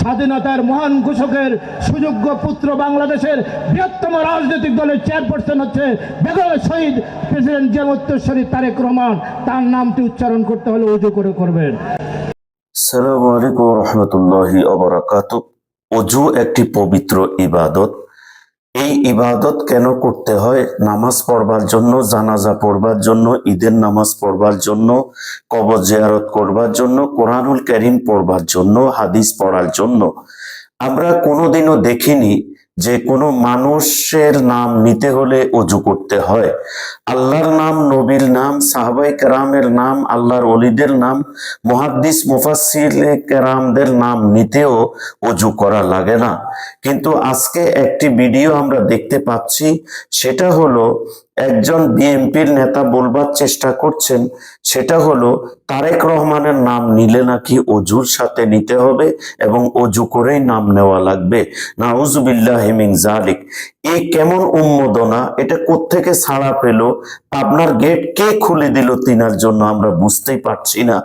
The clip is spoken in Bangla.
স্বাধীনতার মহান ঘোষকের সুযোগ্য পুত্র বাংলাদেশের বৃহত্তম রাজনৈতিক দলের চেয়ারপারসন হচ্ছে বেগম শহীদ প্রেসিডেন্ট জিয়ামুত্তরী তারেক রহমান। তার নামটি উচ্চারণ করতে হলে উজু করে করবেন। সালামু আলাইকুম রহমতুল্লাহি অবরাকাত অজু একটি পবিত্র ইবাদত। এই ইবাদত কেন করতে হয়? নামাজ পড়বার জন্য, জানাজা পড়বার জন্য, ঈদের নামাজ পড়বার জন্য, কবর জিয়ারত করবার জন্য, কোরআনুল করিম পড়বার জন্য, হাদিস পড়ার জন্য। আমরা কোনোদিনও দেখিনি যে কোনো মানুষের নাম নিতে হলে অজু করতে হয়। আল্লাহর নাম নবীর সাহাবাই কেরামের নাম, আল্লাহর অলিদের নাম, মহাদ্দিস মুফাসির কেরামদের নাম নিতেও অজু করা লাগে না। কিন্তু আজকে একটি ভিডিও আমরা দেখতে পাচ্ছি, সেটা হলো একজন বিএনপির নেতা বলবার চেষ্টা করছেন, সেটা হলো, তারেক রহমানের নাম নিলে নাকি অজুর সাথে নিতে হবে এবং অজু করেই নাম নেওয়া লাগবে। নাউজুবিল্লাহ হিমিং জালিক এ কেমন উন্মোদনা, এটা কোত্থেকে ছাড়া পেল? আপনার গেট কে খুলে দিল তিনার জন্য আমরা বুঝতেই পারছি না।